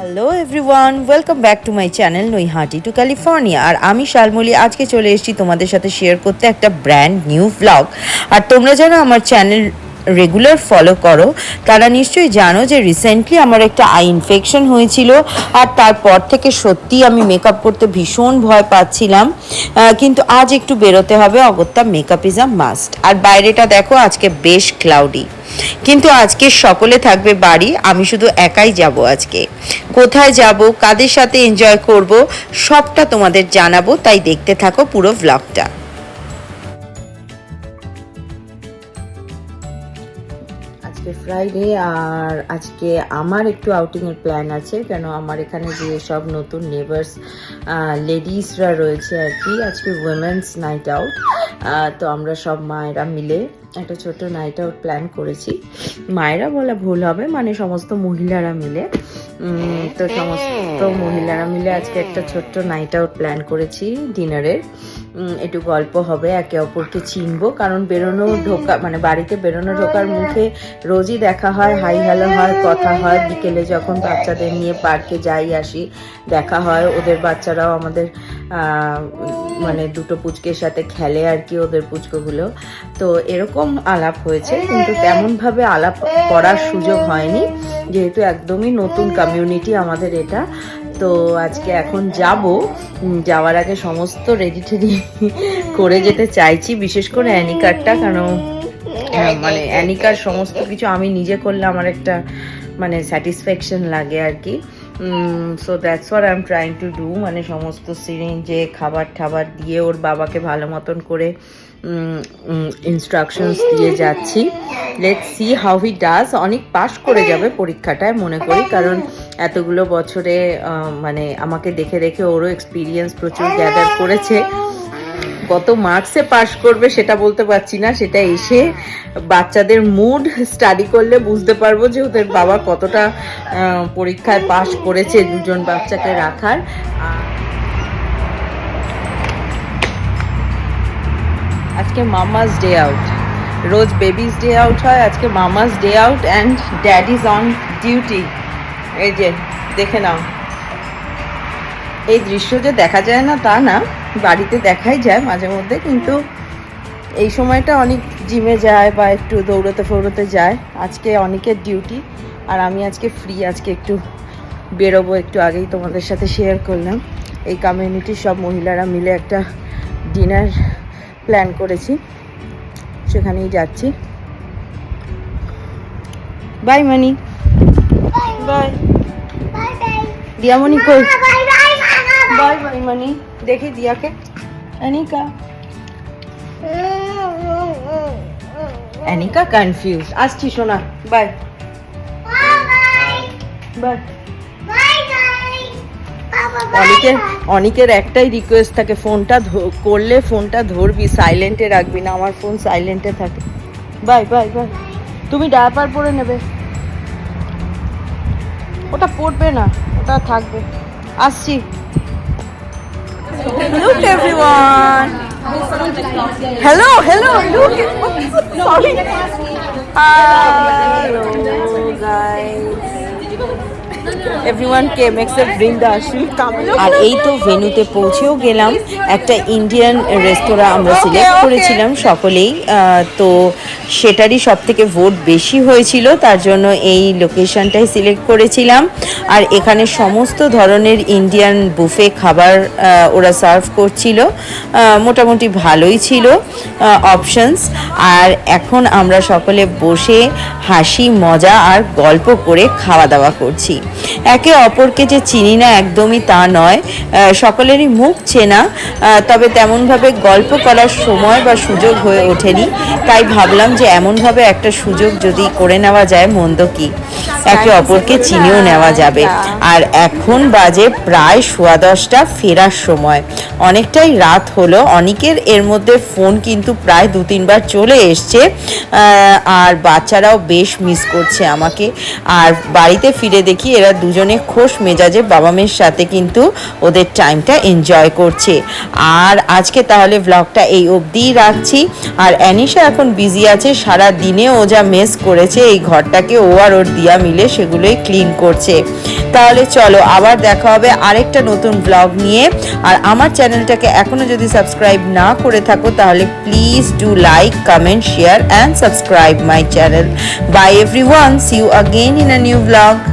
Hello everyone welcome back to my channel Naihati to California আর আমি শালমলি, আজকে চলে এসেছি তোমাদের সাথে শেয়ার করতে একটা ব্র্যান্ড নিউ ব্লগ আর তোমরা যারা আমার চ্যানেল রেগুলার ফলো করো, তারা নিশ্চয়ই জানো যে রিসেন্টলি আমার একটা আই ইনফেকশন হয়েছিল আর তারপর থেকে সত্যি আমি মেকআপ করতে ভীষণ ভয় পাচ্ছিলাম। কিন্তু আজ একটু বেরোতে হবে, অগত্যা মেকআপ ইজ আ মাস্ট আর বাইরেটা দেখো, আজকে বেশ ক্লাউডি কিন্তু আজকে সকলে থাকবে বাড়ি, আমি শুধু একাই যাব আজকে। কোথায় যাব, কাদের সাথে এনজয় করব, সবটা তোমাদের জানাব, তাই দেখতে থাকো পুরো ভ্লগটা আজকে ফ্রাইডে আর আজকে আমার একটু আউটিংয়ের প্ল্যান আছে। কেন আমার এখানে যে সব নতুন নেবার্স লেডিসরা রয়েছে আর কি, আজকে উইমেন্স নাইট আউট তো আমরা সব মায়েরা মিলে একটা ছোট্ট নাইট আউট প্ল্যান করেছি। মায়েরা বলা ভুল হবে মানে সমস্ত মহিলারা মিলে। তো সমস্ত মহিলারা মিলে আজকে একটা ছোট্ট নাইট আউট প্ল্যান করেছি ডিনারের একটু গল্প হবে একে অপরকে চিনবো কারণ বেরোনো ঢোকা মানে বাড়িতে বেরোনো ঢোকার মুখে রোজই দেখা হয় হাই হ্যালো হয় কথা হয়। বিকেলে যখন বাচ্চাদের নিয়ে পার্কে যাই আসি দেখা হয়। ওদের বাচ্চারাও আমাদের মানে দুটো পুচকের সাথে খেলে আর কি ওদের পুচকোগুলো। তো এরকম আলাপ হয়েছে কিন্তু তেমনভাবে আলাপ করার সুযোগ হয়নি যেহেতু একদমই নতুন কমিউনিটি আমাদের এটা। তো আজকে এখন যাব যাওয়ার আগে সমস্ত রেডি টেডি করে যেতে চাইছি বিশেষ করে অ্যানিকারটা কারণ হ্যাঁ, মানে অ্যানিকার সমস্ত কিছু আমি নিজে করলে আমার একটা মানে স্যাটিসফ্যাকশন লাগে আর কি। So that's what I am trying to do মানে সমস্ত সিরিঞ্জে খাবার ঠাবার দিয়ে ওর বাবাকে ভালো মতন করে ইনস্ট্রাকশনস দিয়ে যাচ্ছি। Let see how he does অনেক পাশ করে যাবে পরীক্ষাটায়, মনে করি। কারণ এতগুলো বছরে মানে আমাকে দেখে দেখে ওরও এক্সপিরিয়েন্স প্রচুর গ্যাদার করেছে। কত মার্কসে পাশ করবে সেটা বলতে পারছি না, সেটা এসে বাচ্চাদের মুড স্টাডি করলে বুঝতে পারব যে ওদের বাবা কতটা পরীক্ষায় পাশ করেছে দুজন বাচ্চাকে রাখার। আজকে মামাস ডে আউট রোজ বেবিস ডে আউট হয়, আজকে mama's day out and daddy's on duty এই যে, দেখে নাও। এই দৃশ্য যে দেখা যায় না তা না। বাড়িতে দেখাই যায় মাঝে মধ্যে কিন্তু এই সময়টা অনেক জিমে যায় বা একটু দৌড়তে ফৌড়তে যায়। আজকে অনেকের ডিউটি আর আমি আজকে ফ্রি আজকে একটু বেরোবো একটু আগেই তোমাদের সাথে শেয়ার করলাম। এই কমিউনিটির সব মহিলারা মিলে একটা ডিনার প্ল্যান করেছি। সেখানেই যাচ্ছি। বাই মানি বাই দিয়ামণি কই? Bye bye, Moni. দেখি দিয়াকে অনিকা অ্যানিকা কনফিউজ আসছি শোনা বাই। বাই। অনেকের অনেকের একটাই রিকোয়েস্ট থাকে, ফোনটা করলে ফোনটা ধরবি সাইলেন্টে রাখবি না, আমার ফোন সাইলেন্টে থাকে। Bye bye bye. তুমি ডায়াপার পরে নেবে। ওটা পড়বে না, ওটা থাকবে। আসছি। Look everyone. Hello, hello, look. Sorry. Hello guys. Except Brinda. She'll come. আর এই তো ভেনুতে পৌঁছেও গেলাম। একটা ইন্ডিয়ান রেস্তোরাঁ আমরা সিলেক্ট করেছিলাম সকলেই। তো সেটারই সব থেকে ভোট বেশি হয়েছিল তার জন্য এই লোকেশনটাই সিলেক্ট করেছিলাম। আর এখানে সমস্ত ধরনের ইন্ডিয়ান বুফে খাবার ওরা সার্ভ করছিল। মোটামুটি ভালোই ছিল অপশনস আর এখন আমরা সকলে বসে হাসি, মজা আর গল্প করে খাওয়া দাওয়া করছি। একে অপরকে যে চিনি না একদমই তা নয় সকলেরই মুখ চেনা তবে তেমনভাবে গল্প করার সময় বা সুযোগ হয়ে ওঠেনি, তাই ভাবলাম যে এমনভাবে একটা সুযোগ যদি করে নেওয়া যায়, মন্দ কি? একে অপরকে চিনেও নেওয়া যাবে। আর এখন বাজে প্রায় সোয়া দশটা, ফেরার সময়। অনেকটাই রাত হলো, অনেকের এর মধ্যে ফোন কিন্তু প্রায় দু তিনবার চলে এসছে। এসছে আর বাচ্চারাও বেশ মিস করছে আমাকে। আর বাড়িতে ফিরে দেখি এরা দুজনে খোশ মেজাজে বাবা মেয়ের সাথে কিন্তু ওদের টাইমটা এনজয় করছে। আর আজকে তাহলে ব্লগটা এই অবধিই রাখছি। আর অ্যানিশা এখন বিজি আছে, সারা দিনে ও যা মেস করেছে এই ঘরটাকে, ও আর ওর দিয়া মিলে সেগুলোই ক্লিন করছে। তাহলে চলো, আবার দেখা হবে আরেকটা নতুন ব্লগ নিয়ে। আর আমার চ্যানেলটাকে এখনও যদি সাবস্ক্রাইব না করে থাকো, তাহলে please do like comment share and subscribe my channel. Bye everyone. See you again in a new vlog.